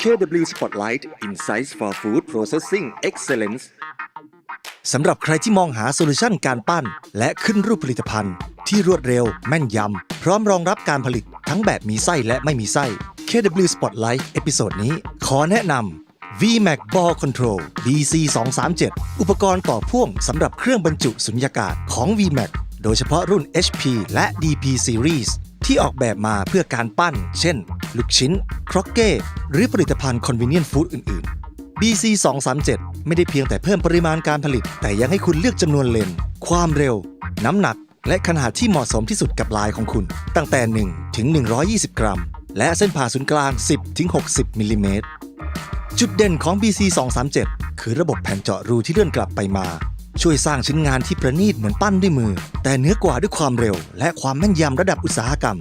KW Spotlight Insights for Food Processing Excellence สำหรับใครที่มองหาโซลูชันการปั้น และขึ้นรูปผลิตภัณฑ์ ที่รวดเร็ว แม่นยำ พร้อมรองรับการผลิตทั้งแบบมีไส้และไม่มีไส้ KW Spotlight เอพิโซดนี้ ขอแนะนำ VMAX Ball Control BC 237 อุปกรณ์ต่อพ่วงสำหรับเครื่องบรรจุสุญญากาศของ VMAX โดยเฉพาะรุ่น HP และ DP Series ที่ออกแบบมาเพื่อการปั้น เช่น ลูกชิ้น ครอกเก้ หรือผลิตภัณฑ์ convenient food อื่น ๆ BC 237ไม่ได้เพียงแต่เพิ่มปริมาณการผลิต แต่ยังให้คุณเลือกจำนวนเลน ความเร็ว น้ำหนัก และขนาดที่เหมาะสมที่สุดกับลายของคุณ ตั้งแต่ 1 ถึง 120 กรัม และเส้นผ่าศูนย์กลาง 10 ถึง 60 มิลลิเมตร จุดเด่นของ BC 237คือระบบแผ่นเจาะรูที่เลื่อนกลับไปมา ช่วยสร้างชิ้นงานที่ประณีตเหมือนปั้นด้วยมือ แต่เนื้อกว่าด้วยความเร็ว และความแม่นยำระดับอุตสาหกรรม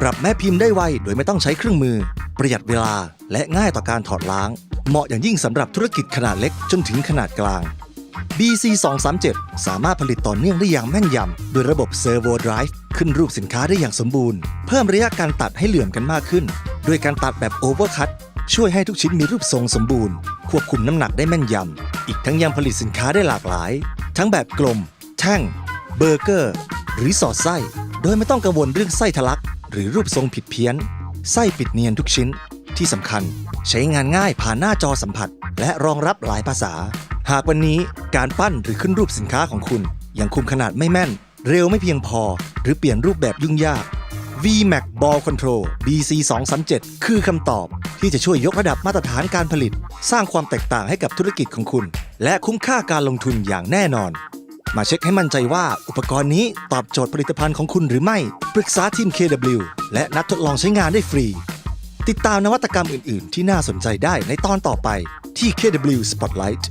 ปรับแม่พิมพ์ได้ไวโดยไม่ต้องใช้เครื่องมือ ประหยัดเวลาและง่ายต่อการถอดล้าง เหมาะอย่างยิ่งสำหรับธุรกิจขนาดเล็กจนถึงขนาดกลาง BC 237สามารถผลิตต่อเนื่องได้อย่างแม่นยำโดยระบบ Servo Drive ขึ้นรูปสินค้าได้อย่างสมบูรณ์ เพิ่มระยะการตัดให้เหลื่อมกันมากขึ้น ด้วยการตัดแบบ Overcut ช่วยให้ทุกชิ้นมีรูปทรงสมบูรณ์ ควบคุมน้ำหนักได้แม่นยำ อีกทั้งยังผลิตสินค้าได้หลากหลาย ทั้งแบบกลม แท่ง เบอร์เกอร์ หรือสอดไส้ โดยไม่ต้องกังวลเรื่องไส้ทะลัก หรือรูปทรงผิดเพี้ยน ไส้ปิดเนียนทุกชิ้น ที่สำคัญใช้งานง่ายผ่านหน้าจอสัมผัส และรองรับหลายภาษา หากวันนี้การปั้นหรือขึ้นรูปสินค้าของคุณยังคุมขนาดไม่แม่น เร็วไม่เพียงพอ หรือเปลี่ยนรูปแบบยุ่งยาก VMAX Ball Control BC 237 คือคำตอบที่จะช่วยยกระดับมาตรฐานการผลิต สร้างความแตกต่างให้กับธุรกิจของคุณ และคุ้มค่าการลงทุนอย่างแน่นอน มาเช็คให้มั่นใจว่าอุปกรณ์นี้ตอบโจทย์ผลิตภัณฑ์ของคุณหรือไม่ ปรึกษาทีม KW และนัดทดลองใช้งานได้ฟรี ติดตามนวัตกรรมอื่น ๆ ที่น่าสนใจได้ในตอนต่อไปที่ KW Spotlight